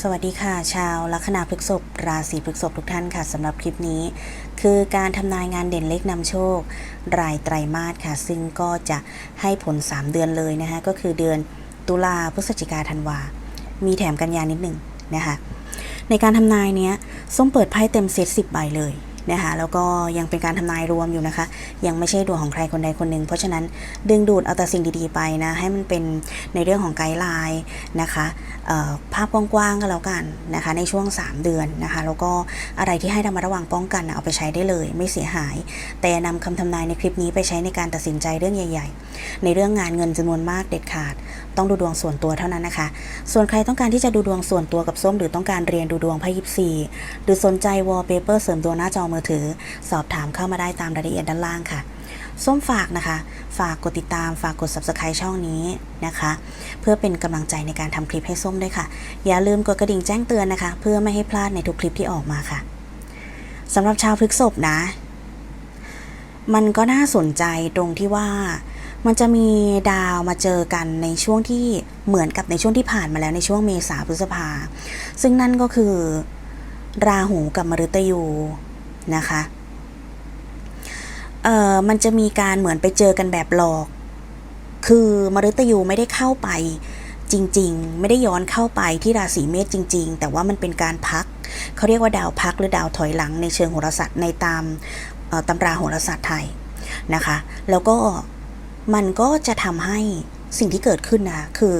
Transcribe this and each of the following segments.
สวัสดีค่ะ ชาวลัคนาพฤกษบราศีพฤกษบทุกท่านค่ะสำหรับคลิปนี้ คือการทำนายงานเด่นเลขนำโชค รายไตรมาสค่ะ ซึ่งก็จะให้ผล 3 เดือนเลยนะคะก็คือเดือนตุลาพฤศจิกาธันวา มีแถมกันยานิดหนึ่งนะคะในการทำนายเนี้ยส้มเปิดไพ่เต็มเซตสิบใบเลย นะคะแล้วก็ยังเป็นการทำนายรวมอยู่นะคะ ยังไม่ใช่ดวงของใครคนใดคนหนึ่งเพราะฉะนั้นดึงดูดเอาแต่สิ่งดีๆไปนะให้มันเป็นในเรื่องของไกด์ไลน์นะคะภาพกว้างๆก็แล้วกันนะคะในช่วง 3 เดือนนะคะแล้วก็อะไรที่ให้ระมัดระวังป้องกันนะเอาไปใช้ได้เลย ไม่เสียหาย แต่นำคำทำนายในคลิปนี้ไปใช้ในการตัดสินใจเรื่องใหญ่ ๆ ในเรื่องงานเงินจำนวนมากเด็ดขาดต้องดูดวงส่วนตัวเท่านั้นนะคะ ส่วนใครต้องการที่จะดูดวงส่วนตัวกับส้ม หรือต้องการเรียนดูดวงไพ่ยิปซีหรือสนใจวอลเปเปอร์เสริมดวงหน้าจอมือถือ สอบถามเข้ามาได้ตามรายละเอียดด้านล่างค่ะ ส้มฝากนะคะ ฝากกดติดตามฝากกด subscribe ช่องนี้นะคะ เพื่อเป็นกำลังใจในการทำคลิปให้ส้มด้วยค่ะ อย่าลืมกดกระดิ่งแจ้งเตือนนะคะ เพื่อไม่ให้พลาดในทุกคลิปที่ออกมาค่ะสำหรับชาวพฤกษภนะ มันก็น่าสนใจตรงที่ว่า มันจะมีดาวมาเจอกันในช่วงที่เหมือนกับในช่วงที่ผ่านมาแล้วในช่วงเมษาพฤษภา ซึ่งนั่นก็คือ ราหูกับมฤตยูนะคะเอ่อมันจะมีการเหมือนไปเจอกันแบบหลอก คือมฤตยูไม่ได้เข้าไปจริง ๆ ไม่ได้ย้อนเข้าไปที่ราศีเมษจริง ๆ แต่ว่ามันเป็นการพัก เขาเรียกว่าดาวพักหรือดาวถอยหลังในเชิงโหราศาสตร์ในตามตำราโหราศาสตร์ไทยนะคะ แล้วก็ มันก็จะทำให้สิ่งที่เกิดขึ้นนะคือ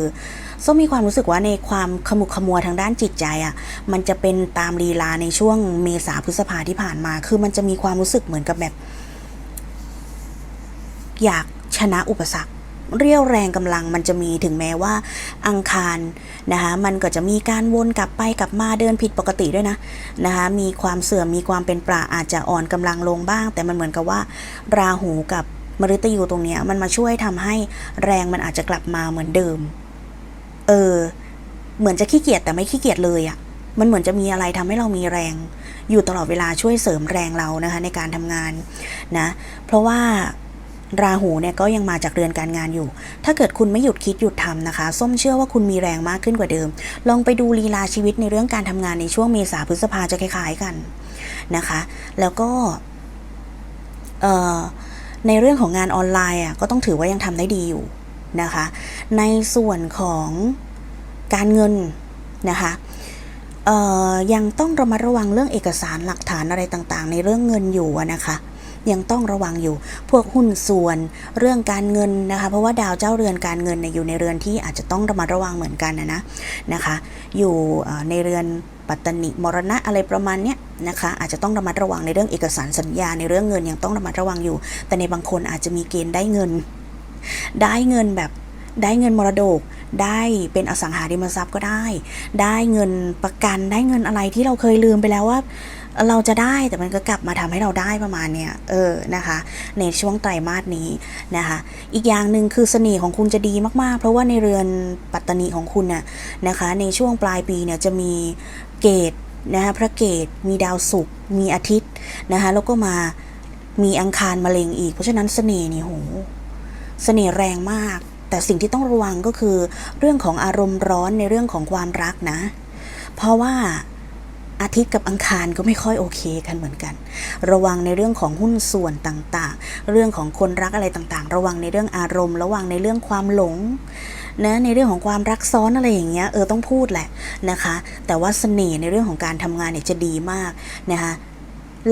ส้มมีความรู้สึกว่าในความขมุกขมัวทางด้านจิตใจอะ่ะ มันจะเป็นตามลีลาในช่วงเมษาพฤษภาที่ผ่านมา คือมันจะมีความรู้สึกเหมือนกับแบบ อยากชนะอุปสรรค เรียวแรงกำลังมันจะมีถึงแม้ว่าอังคารนะคะมันก็จะมีการวนกลับไปกลับมาเดินผิดปกติด้วยนะนะคะมีความเสื่อมมีความเป็นปลาอาจจะอ่อนกำลังลงบ้าง แต่มันเหมือนกับว่า ราหูกับ มฤตยูตรงเนี้ยมันมาช่วยทำให้แรงมันอาจจะกลับมาเหมือนเดิม เออ เหมือนจะขี้เกียจแต่ไม่ขี้เกียจเลยอะ่ะ มันเหมือนจะมีอะไรทำให้เรามีแรง อยู่ตลอดเวลาช่วยเสริมแรงเรานะคะ ในการทำงานนะ เพราะว่าราหูเนี่ยก็ยังมาจากเรือนการงานอยู่ ถ้าเกิดคุณไม่หยุดคิดหยุดทำนะคะ ส้มเชื่อว่าคุณมีแรงมากขึ้นกว่าเดิม ลองไปดูลีลาชีวิตในเรื่องการทำงานในช่วงเมษาพฤษภาจะคล้ายๆกันนะคะ แล้วก็ เอ่อ ในเรื่องของงานออนไลน์อะก็ต้องถือว่ายังทำได้ดีอยู่นะคะ ในส่วนของการเงินนะคะยังต้องระมัดระวังเรื่องเอกสารหลักฐานอะไรต่างๆ ในเรื่องเงินอยู่นะคะ ยังต้องระวังอยู่ พวกหุ้นส่วนเรื่องการเงินนะคะ เพราะว่าดาวเจ้าเรือนการเงินเนี่ยอยู่ในเรือนที่อาจจะต้องระมัดระวังเหมือนกันนะนะนะคะ อยู่ในเรือนปัตตนิมรณะอะไรประมาณเนี้ยนะคะ อาจจะต้องระมัดระวังในเรื่องเอกสารสัญญาในเรื่องเงินยังต้องระมัดระวังอยู่ แต่ในบางคนอาจจะมีเกณฑ์ได้เงิน ได้เงินแบบได้เงินมรดก ได้เป็นอสังหาริมทรัพย์ก็ได้ ได้เงินประกัน ได้เงินอะไรที่เราเคยลืมไปแล้วว่า เราจะได้แต่มันก็กลับมาทำให้เราได้ประมาณเนี้ยเออนะคะ ในช่วงไตรมาสนี้นะคะ อีกอย่างหนึ่งคือเสน่ห์ของคุณจะดีมากๆ เพราะว่าในเรือนปัตตานีของคุณน่ะนะคะ ในช่วงปลายปีเนี่ยจะมีเกตนะคะพระเกตมีดาวศุกร์มีอาทิตย์นะคะแล้วก็มามีอังคารมาเล็งอีก เพราะฉะนั้นเสน่ห์นี่โหเสน่ห์แรงมาก แต่สิ่งที่ต้องระวังก็คือ เรื่องของอารมณ์ร้อนในเรื่องของความรักนะ เพราะว่า อาทิตย์กับอังคารก็ไม่ค่อยโอเคกันเหมือนกัน ระวังในเรื่องของหุ้นส่วนต่างๆ เรื่องของคนรักอะไรต่างๆ ระวังในเรื่องอารมณ์ ระวังในเรื่องความหลงนะในเรื่องของความรักซ้อนอะไรอย่างเงี้ยเออต้องพูดแหละนะคะ แต่ว่าเสน่ห์ในเรื่องของการทำงานเนี่ยจะดีมากนะคะ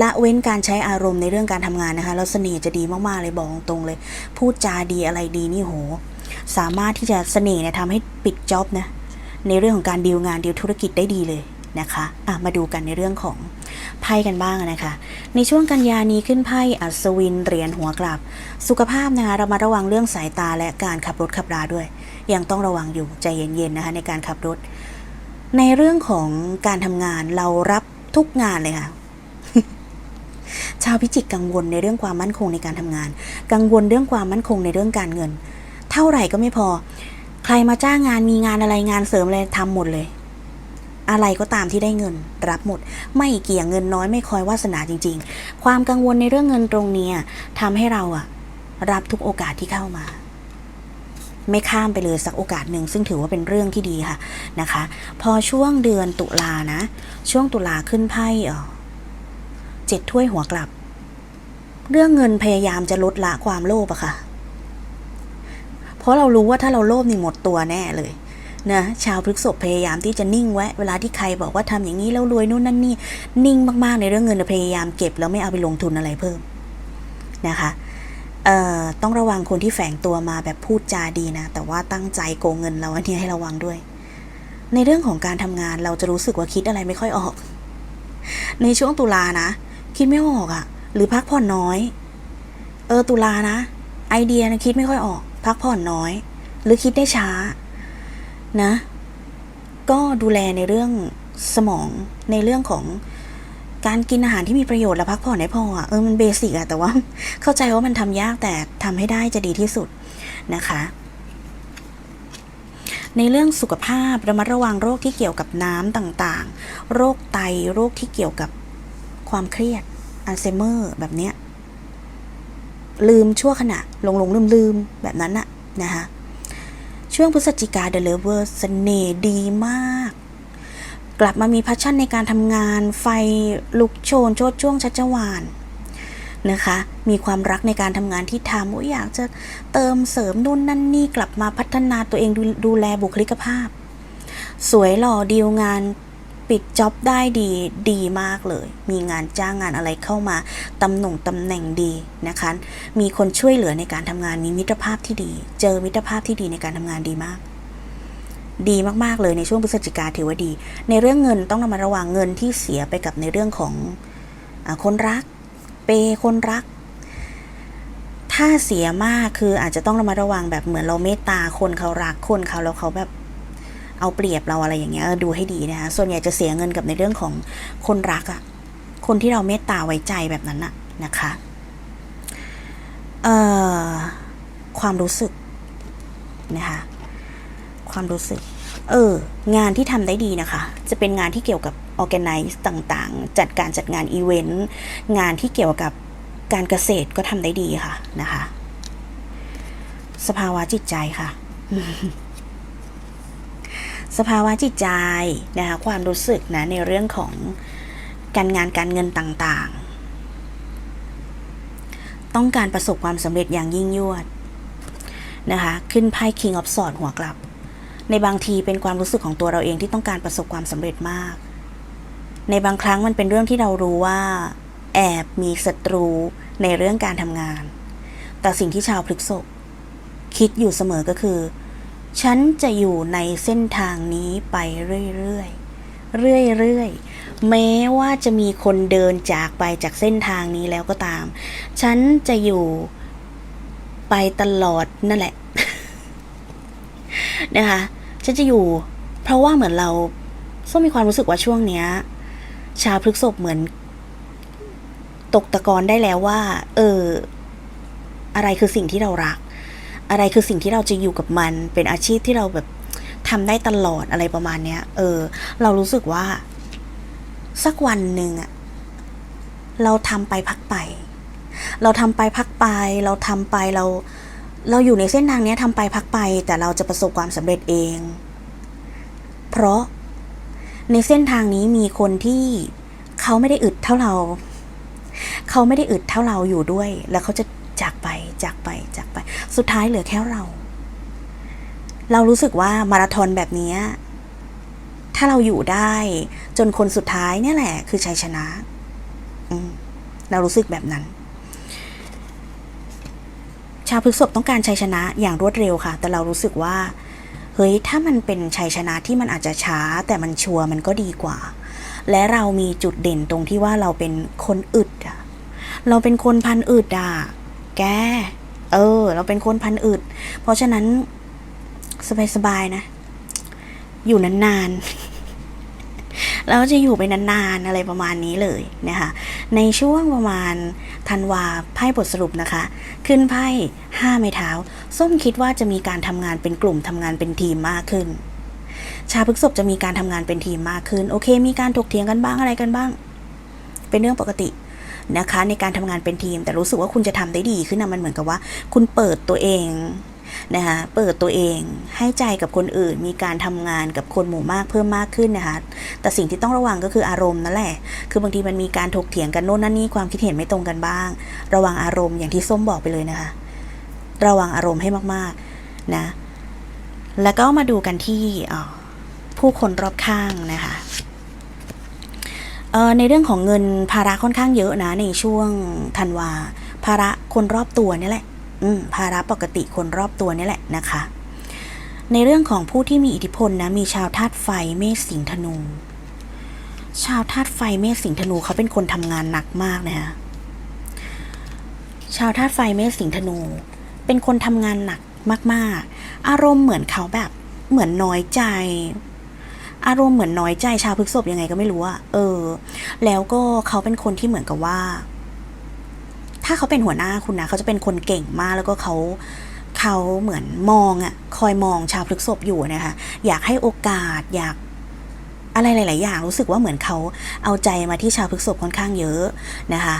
ละเว้นการใช้อารมณ์ในเรื่องการทำงานนะคะแล้วเสน่ห์จะดีมากๆเลยบอกตรงเลย พูดจาดีอะไรดีนี่โห สามารถที่จะเสน่ห์เนี่ยทำให้ปิดจ็อบนะในเรื่องของการดีลงานดีลธุรกิจได้ดีเลย นะคะะมาดูกันในเรื่องของไพ่กันบ้างนะคะ ในช่วงกันยานี้ขึ้นไพ่อัศวินเหรียญหัวกลับ สุขภาพนะคะเรามาระวังเรื่องสายตาและการขับรถขับราด้วย ยังต้องระวังอยู่ใจเย็นๆนะคะในการขับรถ ในเรื่องของการทำงานเรารับทุกงานเลยค่ะชาวพิจิกกังวลในเรื่องความมั่นคงในการทำงาน กังวลเรื่องความมั่นคงในเรื่องการเงิน เท่าไหร่ก็ไม่พอ ใครมาจ้างงานมีงานอะไรงานเสริมอะไรทำหมดเลย อะไรก็ตามที่ได้เงินรับหมด ไม่เกี่ยงเงินน้อยไม่คอยวาสนาจริง ๆ ความกังวลในเรื่องเงินตรงเนี้ทำให้เราอะรับทุกโอกาสที่เข้ามา ไม่ข้ามไปเลยสักโอกาสหนึ่งซึ่งถือว่าเป็นเรื่องที่ดีค่ะนะคะ พอช่วงเดือนตุลานะ ช่วงตุลาขึ้นไพ่เจ็ดถ้วยหัวกลับ เรื่องเงินพยายามจะลดละความโลภอะค่ะ เพราะเรารู้ว่าถ้าเราโลภนี่หมดตัวแน่เลย นะชาวพฤกษภพยายามที่จะนิ่งไว้เวลาที่ใครบอกว่าทำอย่างนี้แล้วรวยนู่นนั่นนี่นิ่งมากๆในเรื่องเงินพยายามเก็บแล้วไม่เอาไปลงทุนอะไรเพิ่มนะคะเอ่อต้องระวังคนที่แฝงตัวมาแบบพูดจาดีนะ แต่ว่าตั้งใจโกงเงินเราอันนี้ให้ระวังด้วย ในเรื่องของการทำงานเราจะรู้สึกว่าคิดอะไรไม่ค่อยออก ในช่วงตุลานะ คิดไม่ออกอะ่ะ หรือพักผ่อนน้อย เออตุลานะ ไอเดียนะคิดไม่ค่อยออก พักผ่อนน้อย หรือคิดได้ช้า นะ ก็ดูแลในเรื่องสมองในเรื่องของการกินอาหารที่มีประโยชน์และพักผ่อนให้พออะเออมันเบสิกอะแต่ว่า เข้าใจว่ามันทำยากแต่ทำให้ได้จะดีที่สุดนะคะ ในเรื่องสุขภาพระมัดระวังโรคที่เกี่ยวกับน้ำต่างๆ โรคไตโรคที่เกี่ยวกับความเครียดอัลไซเมอร์แบบเนี้ยลืมชั่วขณะหลงหลงลืมลืมแบบนั้นอะนะคะ ช่วงพฤศจิกาเดลเวอร์เสน่ห์ดีมาก กลับมามีพัชชั่นในการทำงาน ไฟลุกโชน โชดช่วงชัชวานนะคะ มีความรักในการทำงานที่ทำอยอยากจะเติมเสริมนู่นนั่นนี่กลับมาพัฒนาตัวเองดูดูแลบุคลิกภาพ สวยหล่อดีลงาน ปิดจ็อบได้ดีดีมากเลย มีงานจ้างงานอะไรเข้ามาตำแหน่งตำแหน่งดีนะคะ มีคนช่วยเหลือในการทำงานมีมิตรภาพที่ดี เจอมิตรภาพที่ดีในการทำงานดีมาก ดีมากๆเลยในช่วงพฤศจิกาถือว่าดี ในเรื่องเงินต้องระมัดระวังเงินที่เสียไปกับในเรื่องของอคนรัก เปย์คนรัก ถ้าเสียมากคืออาจจะต้องระมัดระวังแบบเหมือนเราเมตตาคนเขารักคนเขาแล้วเขาแบบ เอาเปรียบเราอะไรอย่างเงี้ยดูให้ดีนะคะส่วนใหญ่จะเสียเงินกับในเรื่องของคนรักอะคนที่เราเมตตาไว้ใจแบบนั้นอะนะคะเอ่อความรู้สึกนะคะความรู้สึก เออ งานที่ทำได้ดีนะคะ จะเป็นงานที่เกี่ยวกับ organize ต่างๆ จัดการจัดงานอีเวนต์ งานที่เกี่ยวกับการเกษตรก็ทำได้ดีค่ะนะคะ สภาวะจิตใจค่ะ สภาวะจิตใจนะคะความรู้สึกนะในเรื่องของการงานการเงินต่างๆ ต้องการประสบความสำเร็จอย่างยิ่งยวดนะคะขึ้นไพ่ King of Swords หัวกลับ ในบางทีเป็นความรู้สึกของตัวเราเองที่ต้องการประสบความสำเร็จมาก ในบางครั้งมันเป็นเรื่องที่เรารู้ว่า แอบมีศัตรูในเรื่องการทำงาน แต่สิ่งที่ชาวพฤกษภคิดอยู่เสมอก็คือ ฉันจะอยู่ในเส้นทางนี้ไปเรื่อยๆ เรื่อยๆ แม้ว่าจะมีคนเดินจากไปจากเส้นทางนี้แล้วก็ตาม ฉันจะอยู่ไปตลอดนั่นแหละ นะคะ ฉันจะอยู่ เพราะว่าเหมือนเราส้มมีความรู้สึกว่าช่วงเนี้ย ชาวพฤกษภเหมือน ตกตะกอนได้แล้วว่า เออ อะไรคือสิ่งที่เรารัก อะไรคือสิ่งที่เราจะอยู่กับมัน เป็นอาชีพที่เราแบบทำได้ตลอดอะไรประมาณเนี้ย เออ เรารู้สึกว่า สักวันหนึ่งอะเราทำไปพักไป เราทำไปพักไป เราทำไปเรา เราอยู่ในเส้นทางนี้ทำไปพักไป แต่เราจะประสบความสำเร็จเอง เพราะในเส้นทางนี้มีคนที่เขาไม่ได้อึดเท่าเรา เขาไม่ได้อึดเท่าเราอยู่ด้วย แล้วเขาจะ จากไปจากไปจากไป สุดท้ายเหลือแค่เรา เรารู้สึกว่ามาราธอนแบบนี้ ถ้าเราอยู่ได้จนคนสุดท้ายเนี่ยแหละ คือชัยชนะเรารู้สึกแบบนั้น ชาวพฤษภต้องการชัยชนะอย่างรวดเร็วค่ะ แต่เรารู้สึกว่าเฮ้ยถ้ามันเป็นชัยชนะที่มันอาจจะช้า แต่มันชัวร์มันก็ดีกว่า และเรามีจุดเด่นตรงที่ว่าเราเป็นคนอึดอะเราเป็นคนพันอึดอะ แก เออ เราเป็นคนพันอึด เพราะฉะนั้น สบายๆนะ อยู่นานๆเราจะอยู่ไปนานๆ อะไรประมาณนี้เลยนะคะ ในช่วงประมาณธันวาไพ่บทสรุปนะคะ ขึ้นไพ่ห้าไม้เท้า ส้มคิดว่าจะมีการทำงานเป็นกลุ่มทำงานเป็นทีมมากขึ้น ชาพฤกษภจะมีการทำงานเป็นทีมมากขึ้น โอเค มีการถกเถียงกันบ้างอะไรกันบ้าง เป็นเรื่องปกติ นะคะ ในการทำงานเป็นทีม แต่รู้สึกว่าคุณจะทำได้ดีขึ้นนะมันเหมือนกับว่า คุณเปิดตัวเองนะคะเปิดตัวเองให้ใจกับคนอื่น มีการทำงานกับคนหมู่มากเพิ่มมากขึ้นนะคะ แต่สิ่งที่ต้องระวังก็คืออารมณ์นั่นแหละ คือบางทีมันมีการถกเถียงกันโน่นนั่นนี่ความคิดเห็นไม่ตรงกันบ้าง ระวังอารมณ์อย่างที่ส้มบอกไปเลยนะคะ ระวังอารมณ์ให้มากๆนะ แล้วก็มาดูกันที่ผู้คนรอบข้างนะคะ ในเรื่องของเงินภาระค่อนข้างเยอะนะ ในช่วงธันวา ภาระคนรอบตัวนี่แหละ อืมภาระปกติคนรอบตัวนี่แหละนะคะ ในเรื่องของผู้ที่มีอิทธิพลนะ มีชาวธาตุไฟเมษสิงห์ธนู ชาวธาตุไฟเมษสิงห์ธนูเขาเป็นคนทำงานหนักมากนะคะชาวธาตุไฟเมษสิงห์ธนู เป็นคนทำงานหนักมาก ๆ อารมณ์เหมือนเขาแบบเหมือนน้อยใจ อารมณ์เหมือนน้อยใจชาวพฤกษภยังไงก็ไม่รู้อะเออ แล้วก็เขาเป็นคนที่เหมือนกับว่า ถ้าเขาเป็นหัวหน้าคุณนะเขาจะเป็นคนเก่งมากแล้วก็เขาเขาเหมือนมองอะคอยมองชาวพฤกษภอยู่นะคะอยากให้โอกาสอยากอะไรหลาย ๆ อย่างรู้สึกว่าเหมือนเขาเอาใจมาที่ชาวพฤกษภค่อนข้างเยอะนะคะ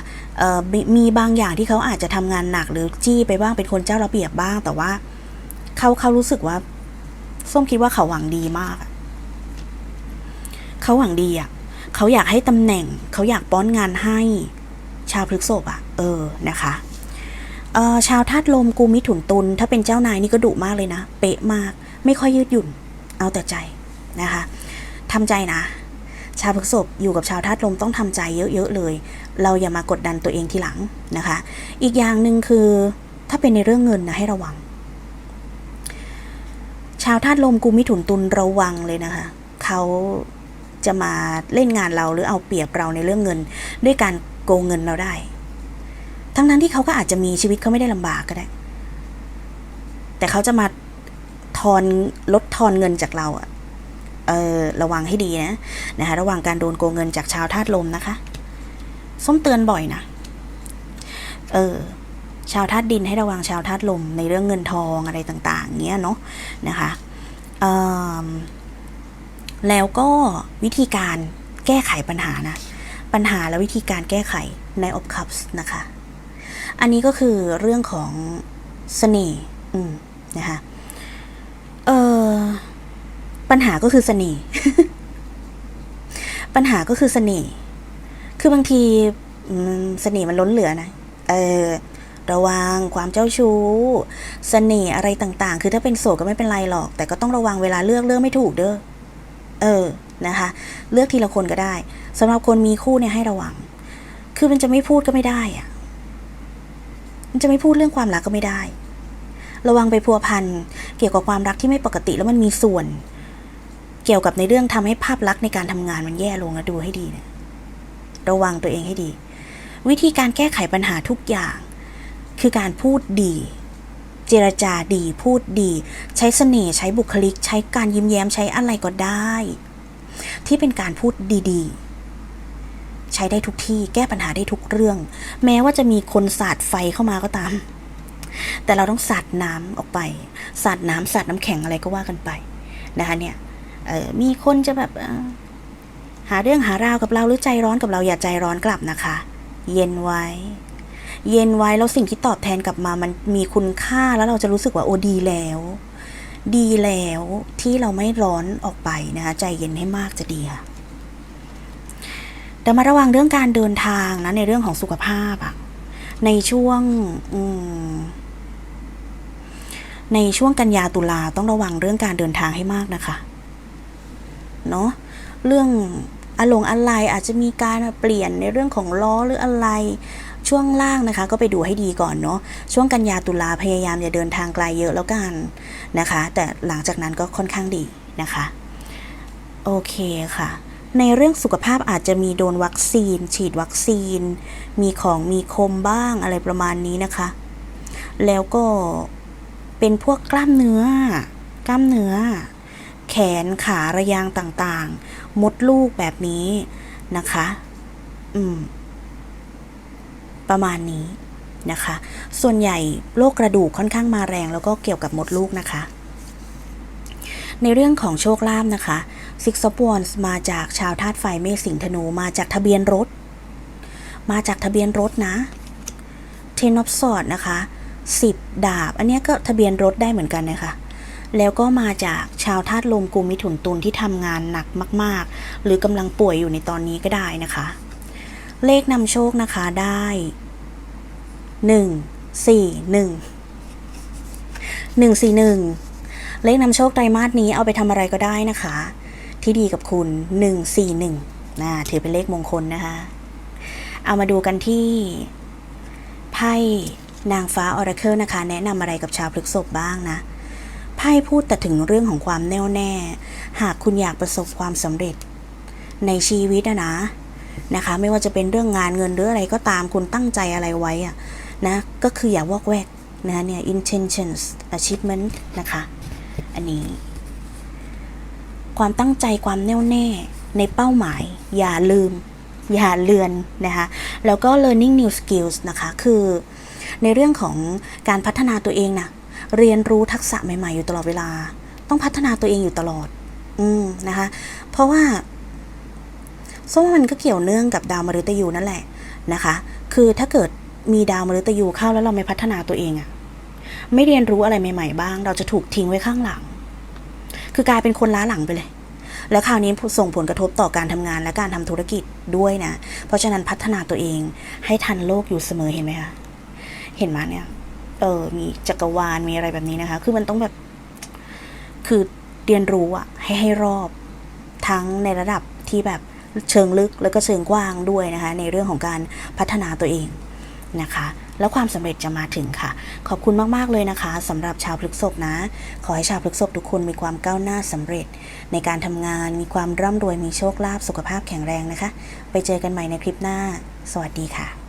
มีมีบางอย่างที่เขาอาจจะทำงานหนักหรือจี้ไปบ้างเป็นคนเจ้าระเบียบบ้าง แต่ว่าเขาเขารู้สึกว่าส้มคิดว่าเขาหวังดีมาก เขาหวังดีอะเขาอยากให้ตำแหน่ง เขาอยากป้อนงานให้ ชาวพฤกษภอะเออนะคะเออชาวธาตุลมกูมิถุนตุลถ้าเป็นเจ้านายนี่ก็ดุมากเลยนะ เป๊ะมาก ไม่ค่อยยืดหยุ่น เอาแต่ใจนะคะทำใจนะ ชาวพฤกษภอยู่กับชาวธาตุลมต้องทำใจเยอะๆเลย เราอย่ามากดดันตัวเองทีหลังนะคะ อีกอย่างหนึ่งคือถ้าเป็นในเรื่องเงินนะให้ระวัง ชาวธาตุลมกูมิถุนตุลระวังเลยนะคะเขา จะมาเล่นงานเราหรือเอาเปรียบเราในเรื่องเงิน ด้วยการโกงเงินเราได้ ทั้งนั้นที่เขาก็อาจจะมีชีวิตเขาไม่ได้ลำบากก็ได้ แต่เขาจะมาทอนลดทอนเงินจากเราอะเออระวังให้ดีนะนะคะระหว่างการโดนโกงเงินจากชาวธาตุลมนะคะ ส้มเตือนบ่อยนะเออชาวธาตุดินให้ระวังชาวธาตุลมในเรื่องเงินทองอะไรต่าง ๆเงี้ยเนาะนะคะเอิ่ม แล้วก็วิธีการแก้ไขปัญหานะ ปัญหาและวิธีการแก้ไขในอบคัพส์นะคะ อันนี้ก็คือเรื่องของเสน่ห์อืมนะคะเออปัญหาก็คือเสน่ห์ปัญหาก็คือเสน่ห์คือบางทีเสน่ห์มันล้นเหลือนะเออระวังความเจ้าชู้เสน่ห์อะไรต่างๆ คือถ้าเป็นโสดก็ไม่เป็นไรหรอก แต่ก็ต้องระวังเวลาเลือกเลือกไม่ถูกเด้อ เออนะคะ เลือกทีละคนก็ได้สำหรับคนมีคู่เนี่ยให้ระวัง คือมันจะไม่พูดก็ไม่ได้อะมันจะไม่พูดเรื่องความรักก็ไม่ได้ ระวังไปพัวพันเกี่ยวกับความรักที่ไม่ปกติแล้วมันมีส่วน เกี่ยวกับในเรื่องทำให้ภาพลักษณ์ในการทำงานมันแย่ลงนะดูให้ดีนะระวังตัวเองให้ดี วิธีการแก้ไขปัญหาทุกอย่าง คือการพูดดี เจรจาดีพูดดี ใช้เสน่ห์ใช้บุคลิก ใช้การยิ้มแย้มใช้อะไรก็ได้ ที่เป็นการพูดดีๆ ใช้ได้ทุกที่แก้ปัญหาได้ทุกเรื่อง แม้ว่าจะมีคนสาดไฟเข้ามาก็ตาม แต่เราต้องสาดน้ำออกไป สาดน้ำสาดน้ำแข็งอะไรก็ว่ากันไปนะคะเนี่ยออมีคนจะแบบหาเรื่องหาราวกับเราหรือใจร้อนกับเราอย่าใจร้อนกลับนะคะ เย็นไว้ เย็นไว้แล้วสิ่งที่ตอบแทนกลับมามันมีคุณค่าแล้วเราจะรู้สึกว่าโอ้ดีแล้ว ดีแล้วที่เราไม่ร้อนออกไปนะคะใจเย็นให้มากจะดีค่ะแต่มาระวังเรื่องการเดินทางนะในเรื่องของสุขภาพอะในช่วงในช่วงกันยาตุลาต้องระวังเรื่องการเดินทางให้มากนะคะเนาะเรื่องอารมณ์อะไรอาจจะมีการเปลี่ยนในเรื่องของล้อหรืออะไร ช่วงล่างนะคะ ก็ไปดูให้ดีก่อนเนาะช่วงกันยาตุลาพยายามอย่าเดินทางไกลเยอะแล้วกันนะคะ แต่หลังจากนั้นก็ค่อนข้างดีนะคะโอเคค่ะ ในเรื่องสุขภาพอาจจะมีโดนวัคซีน ฉีดวัคซีน มีของมีคมบ้างอะไรประมาณนี้นะคะ แล้วก็เป็นพวกกล้ามเนื้อ กล้ามเนื้อ แขนขาระยางต่างๆ มดลูกแบบนี้นะคะ อืม ประมาณนี้นะคะ ส่วนใหญ่โรคกระดูกค่อนข้างมาแรง แล้วก็เกี่ยวกับมดลูกนะคะ ในเรื่องของโชคลาภนะคะ Six of Wands มาจากชาวธาตุไฟเมษสิงธนูมาจากทะเบียนรถ มาจากทะเบียนรถนะ Ten of Swords นะคะ10ดาบ อันนี้ก็ทะเบียนรถได้เหมือนกันนะคะแล้วก็มาจากชาวธาตุลมกุมมิถุนตุลที่ทำงานหนักมาก ๆ หรือกำลังป่วยอยู่ในตอนนี้ก็ได้นะคะ เลขนำโชคนะคะได้หนึ่งสี่หนึ่งหนึ่งสี่หนึ่งเลขนำโชคไตรมาสนี้เอาไปทำอะไรก็ได้นะคะ ที่ดีกับคุณหนึ่งสี่หนึ่งนะถือเป็นเลขมงคลนะคะ เอามาดูกันที่ ไพ่นางฟ้าออราเคิลนะคะ แนะนำอะไรกับชาวพฤกษบบ้างนะไพ่พูดแต่ถึงเรื่องของความแน่วแน่ หากคุณอยากประสบความสำเร็จ ในชีวิตอะนะ นะคะ ไม่ว่าจะเป็นเรื่องงานเงินหรืออะไรก็ตามคุณตั้งใจอะไรไว้อะนะก็คืออย่าวอกแวกนะเนี่ย intentions achievement นะคะ อันนี้ ความตั้งใจความแน่วแน่ในเป้าหมาย อย่าลืม อย่าเลือนนะคะแล้วก็ learning new skills นะคะ คือในเรื่องของการพัฒนาตัวเองนะเรียนรู้ทักษะใหม่ ๆ อยู่ตลอดเวลา ต้องพัฒนาตัวเองอยู่ตลอด อืมนะคะ เพราะว่า ส้มว่ามันก็เกี่ยวเนื่องกับดาวมฤตยูนั่นแหละนะคะ คือถ้าเกิดมีดาวมฤตยูเข้าแล้วเราไม่พัฒนาตัวเองอะไม่เรียนรู้อะไรใหม่ ๆ บ้าง เราจะถูกทิ้งไว้ข้างหลัง คือกลายเป็นคนล้าหลังไปเลย แล้วคราวนี้ส่งผลกระทบต่อการทำงานและการทำธุรกิจด้วยนะ เพราะฉะนั้นพัฒนาตัวเองให้ทันโลกอยู่เสมอเห็นไหมคะ เห็นไหมเนี่ย เออ มีจักรวาลมีอะไรแบบนี้นะคะ คือมันต้องแบบ คือเรียนรู้อะให้ให้รอบ ทั้งในระดับที่แบบ เชิงลึกแล้วก็เชิงกว้างด้วยนะคะ ในเรื่องของการพัฒนาตัวเองนะคะ แล้วความสำเร็จจะมาถึงค่ะ ขอบคุณมาก ๆ เลยนะคะสำหรับชาวพฤกษภนะ ขอให้ชาวพฤกษภทุกคนมีความก้าวหน้าสำเร็จ ในการทำงานมีความร่ำรวยมีโชคลาภสุขภาพแข็งแรงนะคะ ไปเจอกันใหม่ในคลิปหน้า สวัสดีค่ะ